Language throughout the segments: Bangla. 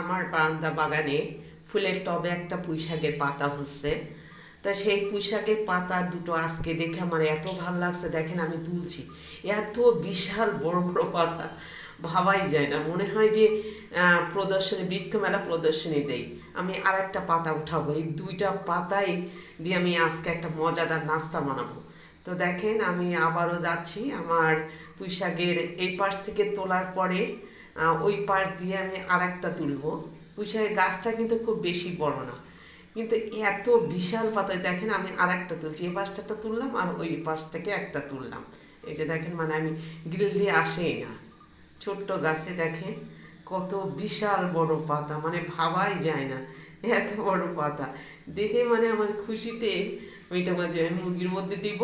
আমার বারান্দা বাগানে ফুলের টবে একটা পুঁই শাকের পাতা হচ্ছে। তা সেই পুঁইশাকের পাতা দুটো আজকে দেখে আমার এত ভালো লাগছে, দেখেন আমি তুলছি। এত বিশাল বড় বড় পাতা, ভাবাই যায় না। মনে হয় যে প্রদর্শনী, বৃক্ষ মেলা প্রদর্শনী দেই। আমি আর একটা পাতা উঠাবো। এই দুইটা পাতাই দিয়ে আমি আজকে একটা মজাদার নাস্তা বানাবো। তো দেখেন আমি আবারও যাচ্ছি আমার পুঁইশাকের এই পাশ থেকে তোলার পরে ওই পাশ দিয়ে আমি আর একটা তুলবো। পুঁইশাকের গাছটা কিন্তু খুব বেশি বড় না। কিন্তু এত বিশাল পাতায় দেখেন আমি আর একটা তুলছি। এই পাশটা তুললাম আর ওই পাশটাকে একটা তুললাম। এই যে দেখেন মানে আমি গ্রিল দিয়ে আসেই না। ছোট্ট গাছে দেখেন কত বিশাল বড় পাতা মানে ভাবাই যায় না। এত বড় পাতা। দেখে মানে আমার খুশিতে ওইটা মাঝে আমি মুরগির মধ্যে দিব,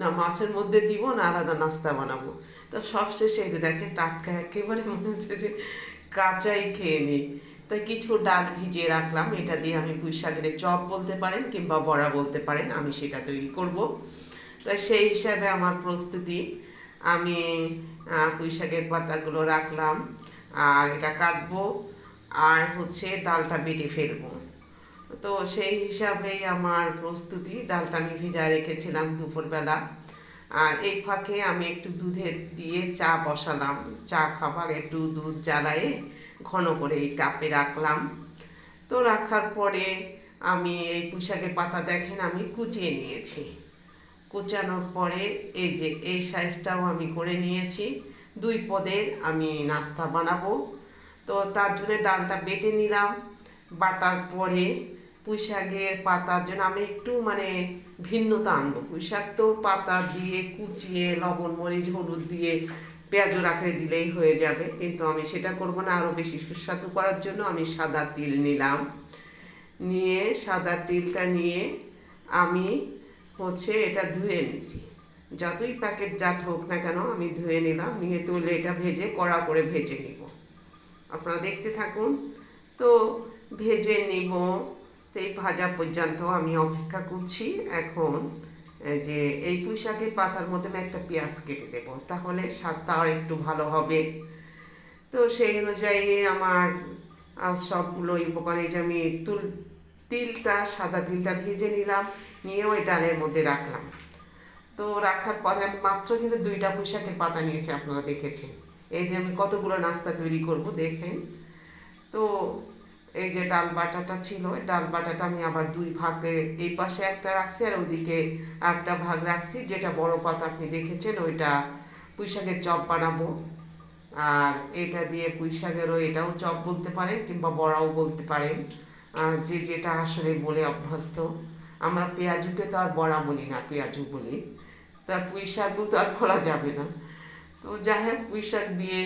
না মাছের মধ্যে দিব, না আলাদা নাস্তা বানাবো। তো সবশেষে যে টাটকা একেবারে মনে হচ্ছে যে কাঁচাই খেয়ে নিই। তাই কিছু ডাল ভিজিয়ে রাখলাম, এটা দিয়ে আমি পুঁই শাকের চপ বলতে পারেন কিংবা বড়া বলতে পারেন, আমি সেটা তৈরি করব। তাই সেই হিসাবে আমার প্রস্তুতি, আমি পুঁই শাকের পাতাগুলো রাখলাম, আর এটা কাটবো। আর হচ্ছে ডালটা বেটে ফেলব। তো সেই হিসাবেই আমার প্রস্তুতি। ডালটা আমি ভিজা রেখেছিলাম দুপুরবেলা। আর এই ফাঁকে আমি একটু দুধে দিয়ে চা বসালাম। চা খাবার একটু দুধ জ্বালায়ে ঘন করে এই কাপে রাখলাম। তো রাখার পরে আমি এই পুঁশাকের পাতা দেখেন আমি কুচিয়ে নিয়েছি। কুচানোর পরে এই যে এই সাইজটাও আমি করে নিয়েছি। দুই পদের আমি নাস্তা বানাবো। তো তার জন্য ডালটা বেটে নিলাম। বাটার পরে পুঁই শাকের পাতার জন্য আমি একটু মানে ভিন্নতা আনব। পুঁই শাক তো পাতা দিয়ে কুচিয়ে, লবণ, মরিচ, হলুদ দিয়ে পেঁয়াজ রাখলে দিলেই হয়ে যাবে। কিন্তু আমি সেটা করব না, আরও বেশি সুস্বাদু করার জন্য আমি সাদা তিল নিলাম। নিয়ে সাদা তিলটা নিয়ে আমি হচ্ছে এটা ধুয়ে নিছি। যতই প্যাকেট জাত হোক না কেন আমি ধুয়ে নিলাম, নিয়ে তুলে এটা ভেজে কড়া করে ভেজে নিব। আপনারা দেখতে থাকুন। তো ভেজে নিব। তো এই ভাজা পর্যন্ত আমি অপেক্ষা করছি। এখন যে এই পুঁইশাকের পাতার মধ্যে আমি একটা পেঁয়াজ কেটে দেব। তাহলে স্বাদটা আর একটু ভালো হবে। তো সেই অনুযায়ী আমার সবগুলো উপকরণ, এই যে আমি তুল, তিলটা, সাদা তিলটা ভেজে নিলাম। নিয়ে ওই ডালের মধ্যে রাখলাম। তো রাখার পরে আমি মাত্র কিন্তু দুইটা পুঁইশাকের পাতা নিয়েছি, আপনারা দেখেছেন। এই যে আমি কতগুলো নাস্তা তৈরি করব দেখেন। তো এই যে ডাল বাটাটা ছিল ডাল বাটাটা আমি আবার দুই ভাগে, এই পাশে একটা রাখছি আর ওইদিকে একটা ভাগ রাখছি, যেটা বড় পাতা আপনি দেখেছেন, ওইটা পুঁইশাকের চপ বানাবো। আর এটা দিয়ে পুঁইশাকেরও এটাও চপ বলতে পারেন কিংবা বড়াও বলতে পারেন যে যেটা আসলে বলে অভ্যস্ত। আমরা পেঁয়াজুকে তো আর বড়া বলি না, পেঁয়াজু বলি। তা পুঁই শাকও তো আর বলা যাবে না। তো যাই হোক পুঁই শাক দিয়ে,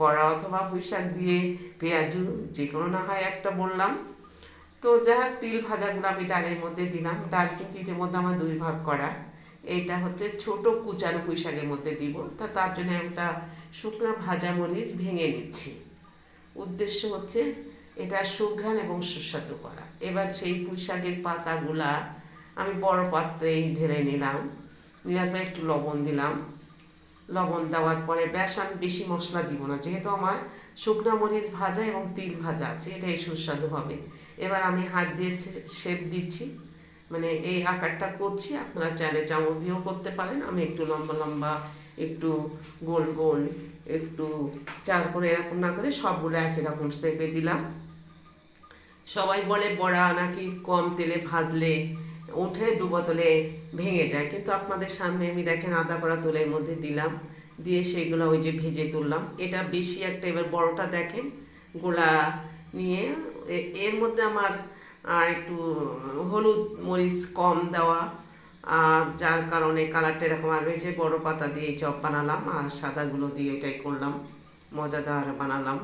বড়া অথবা পুঁই শাক দিয়ে, পেঁয়াজু যে কোনো না হয় একটা বললাম। তো যাই হোক, তিল ভাজাগুলো আমি ডালের মধ্যে দিলাম। ডাল কিন্তু ইতিমধ্যে আমার দুই ভাগ করা। এইটা হচ্ছে ছোট কুচানো পুঁই শাকের মধ্যে দিব। তা তার জন্য একটা শুকনো ভাজা মরিচ ভেঙে নিচ্ছি। উদ্দেশ্য হচ্ছে এটা সুঘ্রাণ এবং সুস্বাদু করা। এবার সেই পুঁই শাকের পাতাগুলা আমি বড় পাত্রেই ঢেলে নিলাম। নেওয়ার একটু লবণ দিলাম। লবণ দেওয়ার পরে ব্যাস আমি বেশি মশলা দিব না। যেহেতু আমার শুকনো মরিচ ভাজা এবং তিল ভাজা আছে, এটাই সুস্বাদু হবে। এবার আমি হাত দিয়ে শেপ দিচ্ছি। মানে এই আকারটা করছি, আপনারা চাইলে চামচ দিয়েও করতে পারেন। আমি একটু লম্বা লম্বা, একটু গোল গোল, একটু চার করে এরকম না করে সবগুলো একই রকম শেপে দিলাম। সবাই বলে বড়া নাকি কম তেলে ভাজলে উঠে দু বোতলে ভেঙে যায়। কিন্তু আপনাদের সামনে আমি দেখেন আদা করা তোলের মধ্যে দিলাম। দিয়ে সেগুলো ওই যে ভেজে তুললাম। এটা বেশি একটা এবার বড়টা দেখেন, গোলা নিয়ে এর মধ্যে আমার আর একটু হলুদ মরিচ কম দেওয়া, আর যার কারণে কালারটা এরকম আর যে বড় পাতা দিয়ে চপ বানালাম, আর সাদাগুলো দিয়ে এটাই করলাম। মজাদার বানালাম।